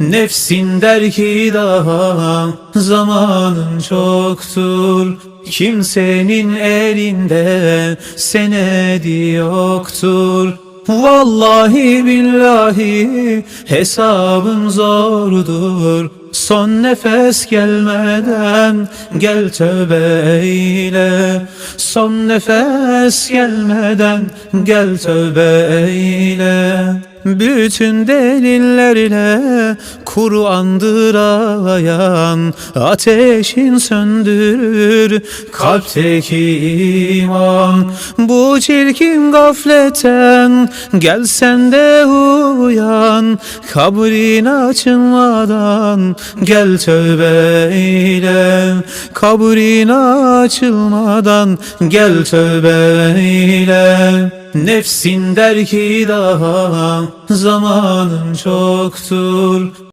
Nefsin der ki daha zamanın çoktur. Kimsenin elinde senedi yoktur. Vallahi billahi hesabım zordur. Son nefes gelmeden gel tövbe eyle. Son nefes gelmeden gel tövbe eyle bütün delillerle Kur'an'dır ağlayan Ateşin söndürür kalpteki iman. Bu çirkin gafletten Gel sen de uyan Kabrin açılmadan Gel tövbe eyle. Kabrin açılmadan Gel tövbe eyle Nefsin der ki daha zamanın çoktur